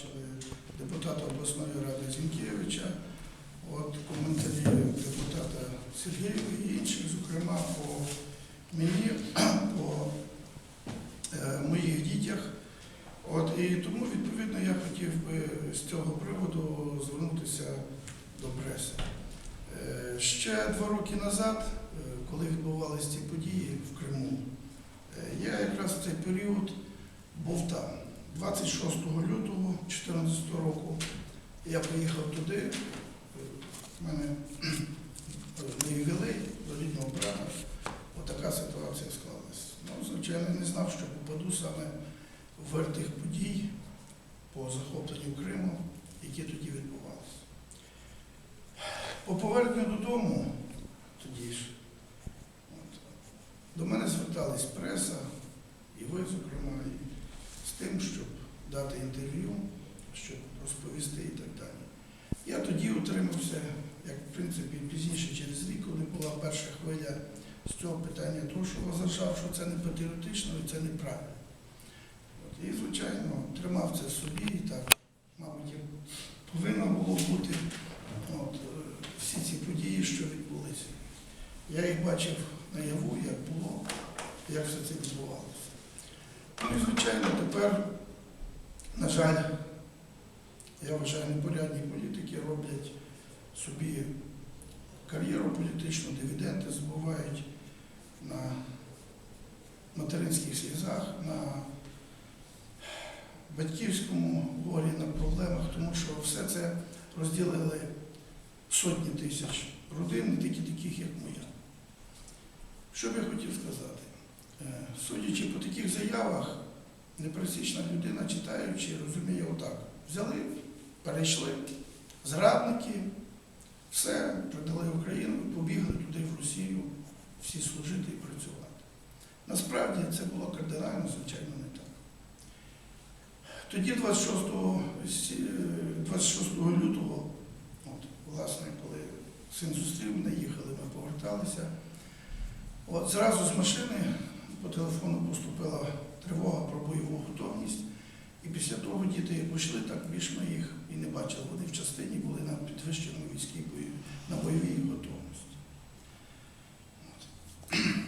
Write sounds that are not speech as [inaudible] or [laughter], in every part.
бачили депутата обласної ради Зінкевича, от коментарі депутата Сергієва і інших, зокрема по мені, [clears throat] по е, моїх дітях. От, і тому, відповідно, я хотів би з цього приводу звернутися до преси. Е, Ще два роки назад, е, коли відбувалися ці події в Криму, е, я якраз в цей період був там. 26 лютого 2014 року я поїхав туди, е, мене [clears throat] не ввели до рідного брата. Отака ситуація склалась. Ну, звичайно, не знав, що попаду саме в вир тих подій по захопленню Криму, які тоді відбувалися. По поверненню додому, тоді ж, от, до мене звертались преса, і ви, зокрема, тим, щоб дати інтерв'ю, щоб розповісти і так далі. Я тоді утримався, як в принципі пізніше через рік, коли була перша хвиля з цього питання, тому що вважав, що це не патріотично і це неправильно. От, і, звичайно, тримав це собі і так, мабуть, повинно було бути от, е, всі ці події, що відбулися. Я їх бачив наяву, як було, як все це відбувалося. Тепер, на жаль, я вважаю, непорядні політики роблять собі кар'єру політичну, дивіденди збувають на материнських слізах, на батьківському горі, на проблемах, тому що все це розділили сотні тисяч родин, не тільки таких, як моя. Що б я хотів сказати? Е, Судячи по таких заявах, непересічна людина, читаючи, розуміє отак. Взяли, перейшли, зрадники, все, продали Україну, побігли туди в Росію, всі служити і працювати. Насправді це було кардинально, звичайно, не так. Тоді, 26, е, 26 лютого, от, власне, коли син зустрів мене, їхали, ми поверталися. От зразу з машини по телефону поступила тривога про бойову готовність. І після того діти як пішли, так більш ми їх і не бачили. Вони в частині були на підвищеному війській бої, на бойовій готовності. [clears throat]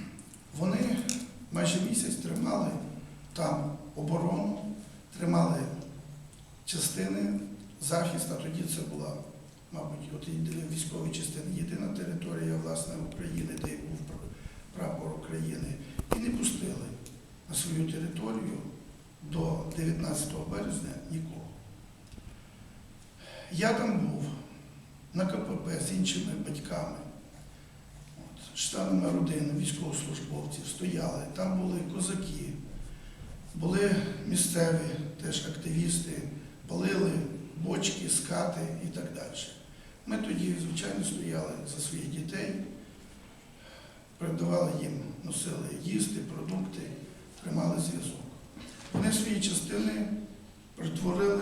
Вони майже місяць тримали там оборону, тримали частини, захист, а тоді це була, мабуть, от військові частини, єдина територія власне України, де був прапор України, і не пустили на свою територію до 19 березня нікого. Я там був на КПП з іншими батьками, от, членами родини, військовослужбовців стояли, там були козаки, були місцеві теж активісти, палили бочки, скати і так далі. Ми тоді, звичайно, стояли за своїх дітей, передавали їм, носили їсти, продукти, тримали зв'язок. Вони свої частини перетворили